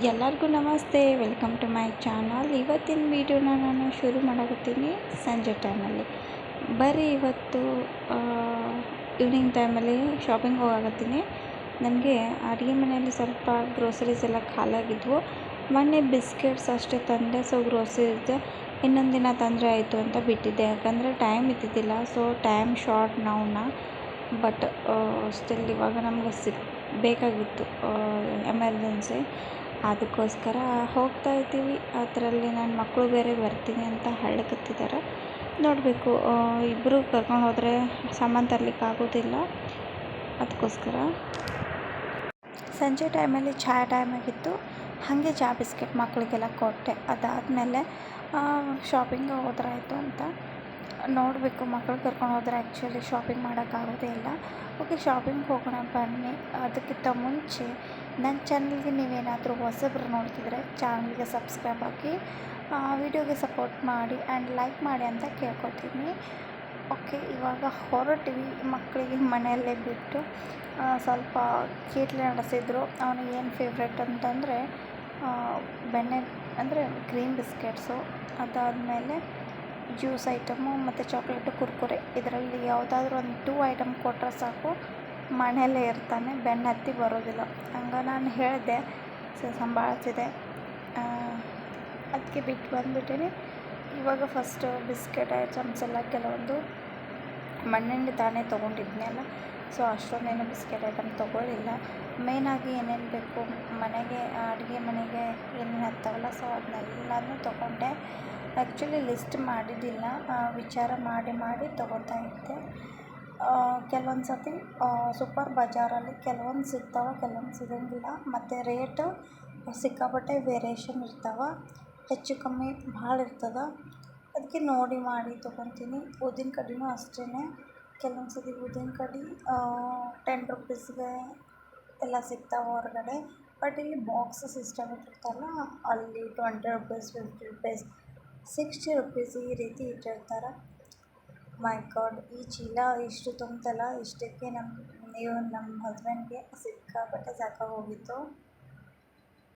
ಎಲ್ಲರಿಗೂ ನಮಸ್ತೆ, welcome to my channel. ಇವತ್ತಿನ ವೀಡಿಯೋನ ನಾನು ಶುರು ಮಾಡಕತ್ತೀನಿ ಸಂಜೆ ಟೈಮಲ್ಲಿ ಬರೀ ಇವತ್ತು ಈವ್ನಿಂಗ್ ಟೈಮಲ್ಲಿ ಶಾಪಿಂಗ್ ಹೋಗಾಕತ್ತೀನಿ. ನನಗೆ ಅಡುಗೆ ಮನೆಯಲ್ಲಿ ಸ್ವಲ್ಪ ಗ್ರೋಸರೀಸ್ ಎಲ್ಲ ಖಾಲಿಯಾಗಿದ್ವು. ಮೊನ್ನೆ ಬಿಸ್ಕೆಟ್ಸ್ ಅಷ್ಟೇ ತಂದೆ ಸೊ ಗ್ರೋಸರೀಸ್ ಇನ್ನೊಂದು ದಿನ ತಂದರೆ ಆಯಿತು ಅಂತ ಬಿಟ್ಟಿದ್ದೆ. ಯಾಕಂದರೆ ಟೈಮ್ ಇದ್ದಿದ್ದಿಲ್ಲ ಸೊ ಟೈಮ್ ಶಾರ್ಟ್ ನೌನ ಬಟ್ ಸ್ಟಿಲ್ ಇವಾಗ ನಮ್ಗೆ ಸಿಕ್, ಬೇಕಾಗಿತ್ತು ಎಮರ್ಜೆನ್ಸಿ ಅದಕ್ಕೋಸ್ಕರ ಹೋಗ್ತಾ ಇದ್ದೀವಿ. ಅದರಲ್ಲಿ ನನ್ನ ಮಕ್ಕಳು ಬೇರೆ ಬರ್ತೀನಿ ಅಂತ ಹಳ್ಳಕತ್ತಿದ್ದಾರೆ ನೋಡಬೇಕು ಇಬ್ಬರು ಕರ್ಕೊಂಡು ಹೋದರೆ ಸಾಮಾನು ತರ್ಲಿಕ್ಕೆ ಆಗೋದಿಲ್ಲ. ಅದಕ್ಕೋಸ್ಕರ. ಸಂಜೆ ಟೈಮಲ್ಲಿ ಚಹಾ ಟೈಮ್ ಆಗಿತ್ತು. ಹಾಗೆ ಚಾ ಬಿಸ್ಕೆಟ್ ಮಕ್ಕಳಿಗೆಲ್ಲ ಕೊಟ್ಟೆ. ಅದಾದಮೇಲೆ ಶಾಪಿಂಗ್ ಹೋದ್ರಾಯ್ತು ಅಂತ. ನೋಡಬೇಕು ಮಕ್ಕಳು ಕರ್ಕೊಂಡು ಹೋದರೆ ಆ್ಯಕ್ಚುಲಿ ಶಾಪಿಂಗ್ ಮಾಡೋಕ್ಕಾಗೋದೇ ಇಲ್ಲ. ಓಕೆ ಶಾಪಿಂಗ್ ಹೋಗೋಣ ಬನ್ನಿ. ಅದಕ್ಕಿಂತ ಮುಂಚೆ ನನ್ನ ಚಾನಲ್ಗೆ ನೀವೇನಾದರೂ ಹೊಸಬ್ರು ನೋಡ್ತಿದ್ರೆ ಚಾನಲ್ಗೆ ಸಬ್ಸ್ಕ್ರೈಬ್ ಆಗಿ ವಿಡಿಯೋಗೆ ಸಪೋರ್ಟ್ ಮಾಡಿ ಆ್ಯಂಡ್ ಲೈಕ್ ಮಾಡಿ ಅಂತ ಕೇಳ್ಕೊತೀನಿ. ಓಕೆ ಇವಾಗ ಹೊರಟಿವಿ ಮಕ್ಕಳಿಗೆ ಮನೆಯಲ್ಲೇ ಬಿಟ್ಟು ಸ್ವಲ್ಪ ಕೀಟ್ಲೆ ನಡೆಸಿದ್ರು. ಅವನಿಗೆ ಏನು ಫೇವ್ರೆಟ್ ಅಂತಂದರೆ ಬೆಣ್ಣೆ, ಅಂದರೆ ಗ್ರೀನ್ ಬಿಸ್ಕೆಟ್ಸು ಅದಾದಮೇಲೆ ಜ್ಯೂಸ್ ಐಟಮು ಮತ್ತು ಚಾಕ್ಲೇಟು ಕುರ್ಕುರೆ. ಇದರಲ್ಲಿ ಯಾವುದಾದ್ರೂ ಒಂದು ಟೂ ಐಟಮ್ ಕೊಟ್ಟರೆ ಸಾಕು. ಮನೆಯಲ್ಲೇ ಇರ್ತಾನೆ, ಬೆನ್ನು ಹತ್ತಿ ಬರೋದಿಲ್ಲ. ಹಂಗೆ ನಾನು ಹೇಳಿದೆ, ಸೊ, ಸಂಭಾಳಿಸಿದೆ. ಅದಕ್ಕೆ ಬಿಟ್ಟು ಬಂದುಬಿಟ್ಟಿನಿ. ಇವಾಗ ಫಸ್ಟು ಬಿಸ್ಕೆಟ್, ಐಟಮ್ಸ್ ಎಲ್ಲ ಕೆಲವೊಂದು ಮಣ್ಣಿಂದ ತಾನೇ ತೊಗೊಂಡಿದ್ನಲ್ಲ ಸೊ ಅಷ್ಟೊಂದೇನು ಬಿಸ್ಕೆಟ್ ಐಟಮ್ ತೊಗೊಳ್ಳಿಲ್ಲ. ಮೇಯ್ನಾಗಿ ಏನೇನು ಬೇಕು, ಮನೆಗೆ, ಅಡುಗೆ ಮನೆಗೆ ಏನೇನು ಹತ್ತವಲ್ಲ ಸೊ ಅದನ್ನೆಲ್ಲನೂ ತೊಗೊಂಡೆ. ಆ್ಯಕ್ಚುಲಿ ಲಿಸ್ಟ್ ಮಾಡಿದ್ದಿಲ್ಲ ವಿಚಾರ ಮಾಡಿ ಮಾಡಿ ತೊಗೊತಾ ಇದ್ದೆ. ಕೆಲವೊಂದು ಸರ್ತಿ ಸೂಪರ್ ಬಜಾರಲ್ಲಿ ಕೆಲವೊಂದು ಸಿಗ್ತಾವೆ, ಕೆಲವೊಂದು ಸಿಗೋಂಗಿಲ್ಲ. ಮತ್ತು ರೇಟ್ ಸಿಕ್ಕಾಪಟ್ಟೆ ವೇರಿಯೇಷನ್ ಇರ್ತಾವೆ. ಹೆಚ್ಚು ಕಮ್ಮಿ ಭಾಳ ಇರ್ತದೆ. ಅದಕ್ಕೆ ನೋಡಿ ಮಾಡಿ ತೊಗೊತೀನಿ. ಊದಿನ ಕಡ್ಡಿನೂ ಅಷ್ಟೇ ಕೆಲವೊಂದು ಸರ್ತಿ ಊದಿನ ಕಡ್ಡಿ ಟೆನ್ ರುಪೀಸ್ಗೆ ಎಲ್ಲ ಸಿಗ್ತಾವೆ ಹೊರಗಡೆ. ಬಟ್ ಇಲ್ಲಿ ಬಾಕ್ಸ್ ಸಿಸ್ಟಮ್ ಇಟ್ಟಿರ್ತಾರಲ್ಲ, ಅಲ್ಲಿ twenty rupees fifty rupees sixty rupees ಈ ರೀತಿ ಇಟ್ಟಿರ್ತಾರೆ. ಮೈ ಗಾಡ್ ಈ ಚೀಲ ಇಷ್ಟು ತುಂಬ್ತಲ್ಲ ಇಷ್ಟಕ್ಕೆ ನಮ್ಮ ನೀವು ನಮ್ಮ ಹಸ್ಬೆಂಡ್ಗೆ ಸಿಕ್ಕಾಪಟ್ಟೆ ಸಾಕಾಗೋಗಿತ್ತು.